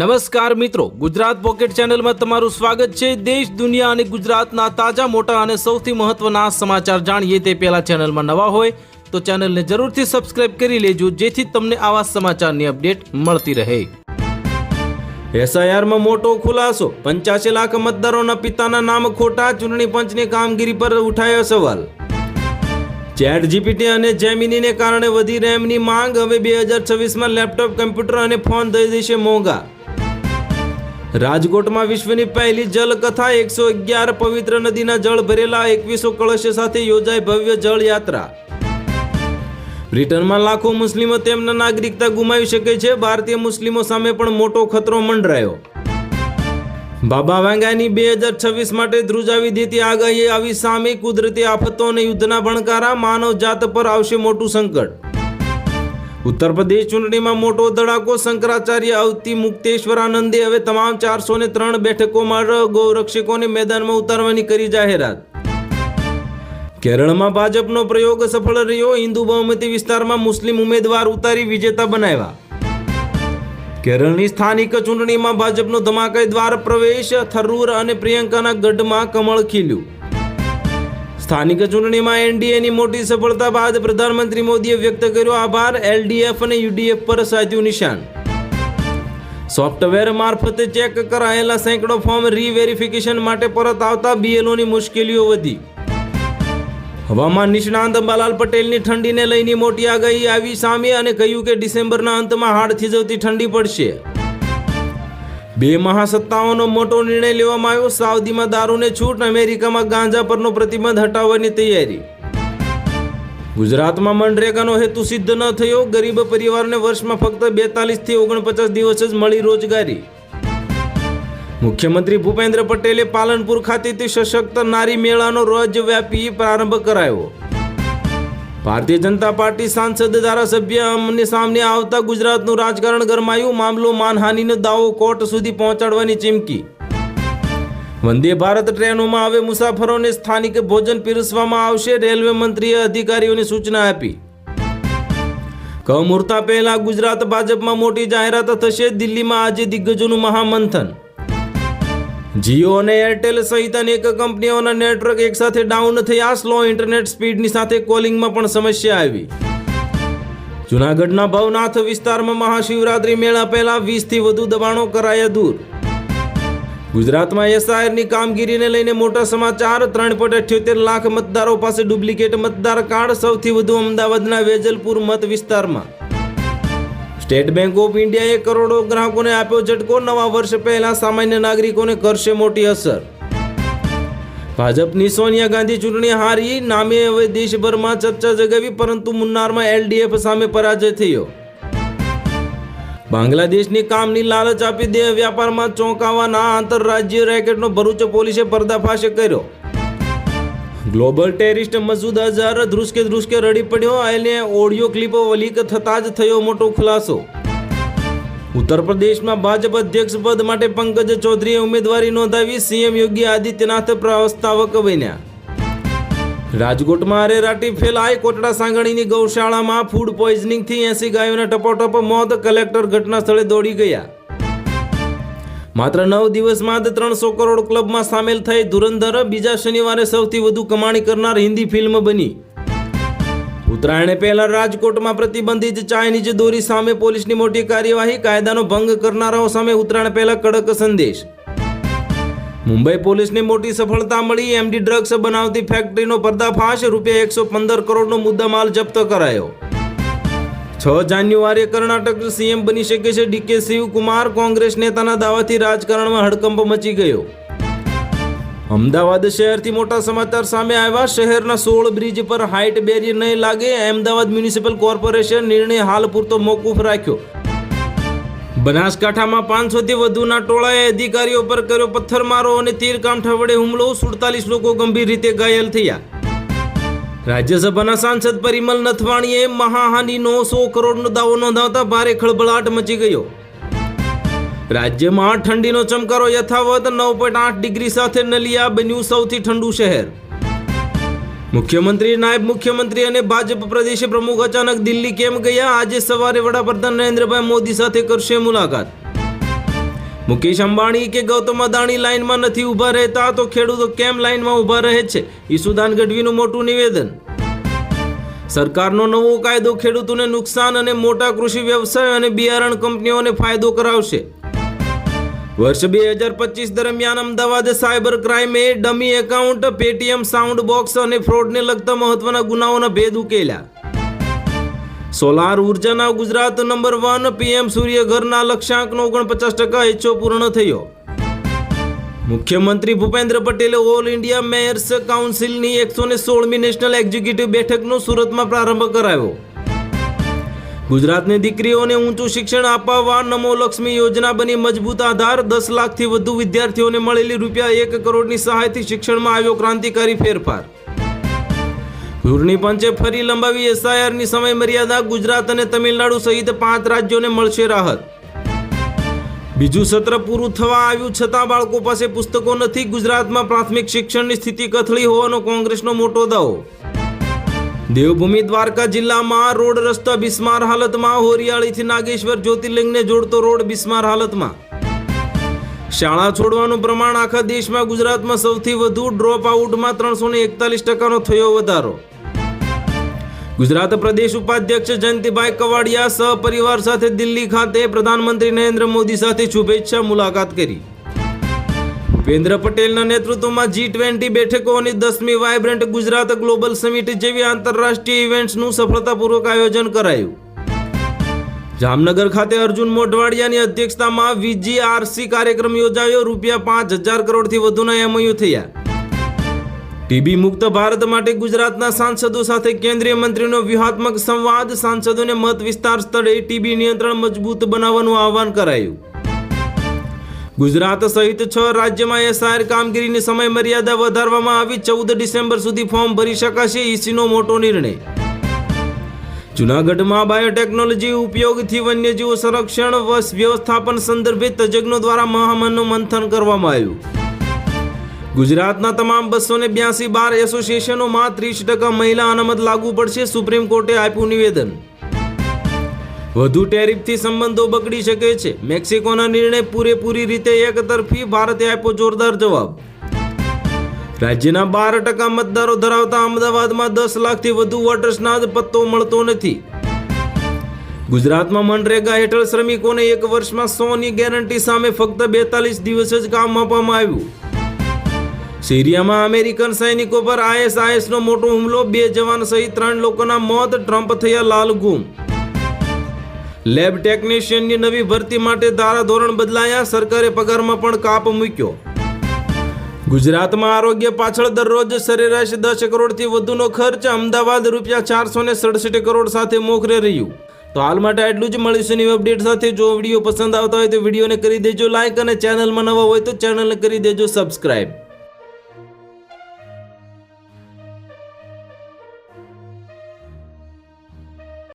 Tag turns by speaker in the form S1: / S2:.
S1: નમસ્કાર મિત્રો, ગુજરાત પોકેટ ચેનલમાં તમારું સ્વાગત છે. દેશ, દુનિયા અને ગુજરાતના તાજા, મોટા અને સૌથી મહત્વના સમાચાર જાણીએ તે પહેલા ચેનલમાં નવા હોય તો ચેનલને જરૂરથી સબસ્ક્રાઇબ કરી લેજો, જેથી તમને આવા સમાચારની અપડેટ મળતી રહે. એસઆઈઆરમાં મોટો ખુલાસો. પંચ્યાસી લાખ મતદારોના પિતાના નામ ખોટા, ચૂંટણી પંચની કામગીરી પર ઉઠાયો સવાલ. ચેટ જીપીટી અને જેમિનીને કારણે વધી રેમની માંગ. હવે બે હજાર છવ્વીસમાં લેપટોપ, કમ્પ્યુટર અને ફોન થઈ જશે મોંઘા. રાજકોટમાં વિશ્વની પહેલી જલકથા એકસો અગિયાર પવિત્ર નદીના જળ ભરેલા એકવીસો કળશ સાથે યોજાય ભવ્ય જળ યાત્રા બ્રિટનમાં લાખો મુસ્લિમો તેમના નાગરિકતા ગુમાવી શકે છે. ભારતીય મુસ્લિમો સામે પણ મોટો ખતરો મંડરાયો. બાબા વાંગાની બે હજાર છવ્વીસ માટે ધ્રુજાવી દેતી આગાહી આવી સામે કુદરતી આફતો અને યુદ્ધના ભણકારા માનવ જાત પર આવશે મોટું સંકટ. ઉત્તર પ્રદેશ ચૂંટણીમાં મોટો ધડાકો શંકરાચાર્ય અવતી મુક્તેશ્વરાનંદે હવે તમામ ચારસો ને ત્રણ બેઠકોમાં ગૌરક્ષકોને મેદાનમાં ઉતારવાની કરી જાહેરાત. કેરળમાં ભાજપનો પ્રયોગ સફળ રહ્યો. હિન્દુ બહુમતી વિસ્તારમાં મુસ્લિમ ઉમેદવાર ઉતારી વિજેતા બનાવ્યા. કેરળની સ્થાનિક ચૂંટણીમાં ભાજપનો ધમાકેદાર પ્રવેશ, થરૂર અને પ્રિયંકાના ગઢમાં કમળ ખીલ્યું. સ્થાનિક ચૂંટણીમાં એનડીએની મોટી સફળતા બાદ પ્રધાનમંત્રી મોદીએ વ્યક્ત કર્યો આભાર, એલડીએફ અને યુડીએફ પર સાધ્યું નિશાન. સોફ્ટવેર મારફતે ચેક કરાયેલા સેંકડો ફોર્મ રીવેરિફિકેશન માટે પરત આવતા બીએલઓની મુશ્કેલીઓ વધી. હવામાન નિષ્ણાંત અંબાલાલ પટેલની ઠંડીને લઈને મોટી આગાહી આવી સામે અને કહ્યું કે ડિસેમ્બરના અંતમાં હાડ થીજવતી ઠંડી પડશે. બે મહાસત્તાઓનો મોટો નિર્ણય લેવામાં આવ્યો. સાઉદીમાં દારૂને છૂટ અમેરિકામાં ગાંજા પરનો પ્રતિબંધ હટાવવાની તૈયારી. ગુજરાતમાં મનરેગાનો હેતુ સિદ્ધ ન થયો. ગરીબ પરિવારને વર્ષમાં ફક્ત બેતાલીસથી ઓગણપચાસ દિવસ જ મળી રોજગારી. મુખ્યમંત્રી ભૂપેન્દ્ર પટેલે પાલનપુર ખાતેથી સશક્ત નારી મેળાનો રાજ્યવ્યાપી પ્રારંભ કરાયો. ભારતીય જનતા પાર્ટી સાંસદ ધારાસભ્ય અમને સામે આવતા ગુજરાતનું રાજકારણ ગરમાયું. મામલો માનહાનિનો દાવો કોર્ટ સુધી પહોંચાડવાની ચીમકી. વંદે ભારત ટ્રેનોમાં હવે મુસાફરોને સ્થાનિક ભોજન પીરસવામાં આવશે. રેલવે મંત્રીએ અધિકારીઓને સૂચના આપી. કમુહૂર્તા પહેલા ગુજરાત ભાજપમાં મોટી જાહેરાત થશે. દિલ્હીમાં આજે દિગ્ગજોનું મહામંથન. જીઓ અને એરટેલ સહિત અનેક કંપનીઓના નેટવર્ક એકસાથે ડાઉન થયા. સ્લો ઇન્ટરનેટ સ્પીડની સાથે કોલિંગમાં પણ સમસ્યા આવી. જૂનાગઢના ભવનાથ વિસ્તારમાં મહાશિવરાત્રી મેળા પહેલા વીસથી વધુ દબાણો કરાયા દૂર. ગુજરાતમાં એસઆઈઆરની કામગીરીને લઈને મોટા સમાચાર. ત્રણ પોઈન્ટ અઠ્યોતેર લાખ મતદારો પાસે ડુપ્લિકેટ મતદાર કાર્ડ. સૌથી વધુ અમદાવાદના વેજલપુર મત વિસ્તારમાં. સ્ટેટ બેંક ઓફ ઇન્ડિયાએ કરોડો ગ્રાહકોને આપ્યો ઝટકો. નવા વર્ષ પહેલા સામાન્ય નાગરિકોને કરશે મોટી અસર. ભાજપની સોનિયા ગાંધી ચૂંટણી હારી. નામે હવે દેશભરમાં ચર્ચા જગાવી, પરંતુ મુન્નારમાં એલડીએફ સામે પરાજય થયો. બાંગ્લાદેશની કામની લાલચ આપી દેહ વ્યાપારમાં ચોંકાવાના આંતરરાજ્ય રેકેટનો ભરૂચ પોલીસે પર્દાફાશ કર્યો. ગ્લોબલ ટેરિસ્ટ મસૂદ અઝહર ધ્રુસકે ધ્રુસકે રડી પડ્યો. અને ઓડિયો ક્લિપો લીક થતા જ થયો મોટો ખુલાસો. ઉત્તર પ્રદેશમાં ભાજપ અધ્યક્ષ પદ માટે પંકજ ચૌધરીએ ઉમેદવારી નોંધાવી સીએમ યોગી આદિત્યનાથ પ્રસ્તાવક બન્યા. રાજકોટમાં અરેરાટી ફેલાય. કોટડા સાંગણીની ગૌશાળામાં ફૂડ પોઈઝનિંગથી એસી ગાયોના ટપોટપ મોત. કલેક્ટર ઘટના સ્થળે દોડી ગયા. માત્ર નવ દિવસમાં જ ત્રણસો કરોડ ક્લબમાં સામેલ થઈ ધુરંધર બીજા શનિવારે સૌથી વધુ કમાણી કરનાર હિન્દી ફિલ્મ બની. ઉત્તરાયણે પહેલા રાજકોટમાં પ્રતિબંધિત ચાઇનીઝ દોરી સામે પોલીસની મોટી કાર્યવાહી, કાયદાનો ભંગ કરનારાઓ સામે ઉત્તરાયણ પહેલા કડક સંદેશ. મુંબઈ પોલીસને મોટી સફળતા મળી, એમડી ડ્રગ્સ બનાવતી ફેક્ટરીનો પર્દાફાશ, રૂપિયા એકસો પંદર કરોડનો મુદ્દામાલ જપ્ત કરાયો. છ જાન્યુઆરીએ કર્ણાટક સીએમ બની શકે છે ડીકે શિવકુમાર. કોંગ્રેસ નેતાના દાવાથી રાજકારણમાં હડકંપ મચી ગયો. અમદાવાદ શહેરથી મોટા સમાચાર સામે આવ્યા. શહેરના સોળ બ્રિજ પર હાઇટ બેરિયર નહીં લાગે. અમદાવાદ મ્યુનિસિપલ કોર્પોરેશન નિર્ણય હાલ પૂરતો મોકૂફ રાખ્યો. બનાસકાંઠામાં પાંચસોથી વધુના ટોળાએ અધિકારીઓ પર કર્યો પથ્થરમારો અને તીરકામઠા વડે હુમલો. સુડતાલીસ લોકો ગંભીર રીતે ઘાયલ થયા. રાજ્યસભાના સાંસદ પરિમલ નથવાણીએ મહાહાની સો કરોડનો દાવો નોંધાવતા ભારે ખળભળાટ મચી ગયો. રાજ્યમાં ઠંડીનો ચમકારો યથાવત નવ પોઈન્ટ આઠ ડિગ્રી સાથે નલિયા બન્યું સૌથી ઠંડુ શહેર. મુખ્યમંત્રી, નાયબ મુખ્યમંત્રી અને ભાજપ પ્રદેશ પ્રમુખ અચાનક દિલ્હી કેમ ગયા? આજે સવારે વડાપ્રધાન નરેન્દ્રભાઈ મોદી સાથે કરશે મુલાકાત. મુકેશ અંબાણી કે ગૌતમ અદાણી લાઇનમાં નથી ઊભા રહેતા, તો ખેડૂતો કેમ લાઇનમાં ઊભા રહે છે? ઈસુદાન ગઢવીનું મોટું નિવેદન. સરકારનો નવો કાયદો ખેડૂતોને નુકસાન અને મોટા કૃષિ વ્યવસાય અને બિયારણ કંપનીઓને ફાયદો કરાવશે. વર્ષ બે હજાર પચીસ દરમિયાન Ahmedabad cyber ક્રાઇમે dummy account, Paytm, sound box અને ફ્રોડને લગતા મહત્વના ગુનાઓના ભેદ ઉકેલ્યા. સોલાર ઉર્જાના ગુજરાત નંબર વન પીએમ સૂર્યઘરના લક્ષ્યાંકનો ઓગણપચાસ ટકા હિસ્સો પૂર્ણ થયો. મુખ્યમંત્રી ભૂપેન્દ્ર પટેલે ઓલ ઇન્ડિયા મેયર્સ કાઉન્સિલની એકસો ને સોળમી નેશનલ એક્ઝિક્યુટિવ બેઠકનો સુરતમાં પ્રારંભ કરાવ્યો ગુજરાતની દીકરીઓને ઊંચું શિક્ષણ અપાવવા નમો લક્ષ્મી યોજના બની મજબૂત આધાર, દસ લાખથી વધુ વિદ્યાર્થીઓને મળેલી રૂપિયા એક કરોડની સહાયથી શિક્ષણમાં આવ્યો ક્રાંતિકારી ફેરફાર. ચૂંટણી પંચે ફરી લંબાવી એસઆઈઆરની સમય મર્યાદા ગુજરાત અને તમિલનાડુ સહિત પાંચ રાજ્યોને મળશે રાહત. બીજું સત્ર પૂરું થવા આવ્યું છતાં બાળકો પાસે પુસ્તકો નથી. ગુજરાતમાં પ્રાથમિક શિક્ષણની સ્થિતિ કથળી હોવાનો કોંગ્રેસનો મોટો દાવો. દેવભૂમિ દ્વારકા જિલ્લામાં રોડ રસ્તા બિસ્માર હાલતમાં. હોરિયાળીથી નાગેશ્વર જ્યોતિર્લિંગને જોડતો રોડ બિસ્માર હાલતમાં. શાળા છોડવાનું પ્રમાણ આખા દેશમાં ગુજરાતમાં સૌથી વધુ ડ્રોપ આઉટમાં ત્રણસો એકતાલીસ ટકાનો થયો વધારો. ગુજરાત પ્રદેશ ઉપાધ્યક્ષ જયંતિભાઈ કવાડિયા સહપરિવાર સાથે દિલ્હી ખાતે પ્રધાનમંત્રી નરેન્દ્ર મોદી સાથે શુભેચ્છા મુલાકાત કરી. ભૂપેન્દ્ર પટેલના નેતૃત્વમાં જી ટ્વેન્ટી બેઠકોની દસમી વાયબ્રન્ટ ગુજરાત ગ્લોબલ સમિટ જેવી આંતરરાષ્ટ્રીય ઇવેન્ટ્સનું સફળતાપૂર્વક આયોજન કરાયું. જામનગર ખાતે અર્જુન મોઢવાડિયાની અધ્યક્ષતામાં વીજીઆરસી કાર્યક્રમ યોજાયો. રૂપિયા પાંચ હજાર કરોડથી વધુના એમઓયુ થયા. ટીબી મુક્ત ભારત માટે ગુજરાતના સાંસદો સાથે કેન્દ્રીય મંત્રીનો વ્યૂહાત્મક સંવાદ. સાંસદોને મત વિસ્તાર સ્થળે ટીબી નિયંત્રણ મજબૂત બનાવવાનું આહવાન કરાયું. ગુજરાત સહિત છ રાજ્યમાં એસઆઈઆર કામગીરીની સમય મર્યાદા વધારવામાં આવી. ચૌદ ડિસેમ્બર સુધી ફોર્મ ભરી શકાશે ઈસીનો મોટો નિર્ણય. જૂનાગઢમાં બાયોટેકનોલોજી ઉપયોગથી વન્યજીવો સંરક્ષણ વસ વ્યવસ્થાપન સંદર્ભે તજજ્ઞો દ્વારા મહામનનું મંથન કરવામાં આવ્યું. ગુજરાતના તમામ બસો ને બ્યાસી બાર એસોસિએશનોમાં ત્રીસ ટકા મહિલા અનામત લાગુ પડશે, સુપ્રીમ કોર્ટે આપ્યું નિવેદન. વધુ ટેરિફથી સંબંધો બગડી શકે છે. મેક્સિકોના નિર્ણય પૂરેપૂરી રીતે એકતરફી ભારતે આપ્યો જોરદાર જવાબ. રાજ્યના બાર ટકા મતદારો ધરાવતા અમદાવાદમાં દસ લાખથી વધુ વોટર્સના જ પત્તો મળતો નથી. ગુજરાતમાં મનરેગા હેઠળ શ્રમિકોને એક વર્ષમાં સોની ગેરંટી સામે ફક્ત બેતાલીસ દિવસ જ કામ આપવામાં આવ્યું. સિરિયામાં અમેરિકન સૈનિકો પર આઈએસઆઈએસનો મોટો હુમલો, બે જવાન સહિત ત્રણ લોકોના મોત, ટ્રમ્પ થયા લાલ ગુમ. લેબ ટેકનિશિયનની નવી ભરતી માટે ધારાધોરણ બદલાયા, સરકારે પગારમાં પણ કાપ મૂક્યો. ગુજરાતમાં આરોગ્ય પાછળ દરરોજ સરેરાશ દસ કરોડથી વધુનો ખર્ચ, અમદાવાદ રૂપિયા ચારસો ને સડસઠ કરોડ સાથે મોખરે રહ્યું. તો હાલ માટે આટલું જ, મળીશું new અપડેટ સાથે. જો વીડિયો પસંદ આવતા હોય તો વિડીયોને કરી દેજો લાઇક અને ચેનલમાં નવા હોય તો ચેનલને કરી દેજો સબસ્ક્રાઈબ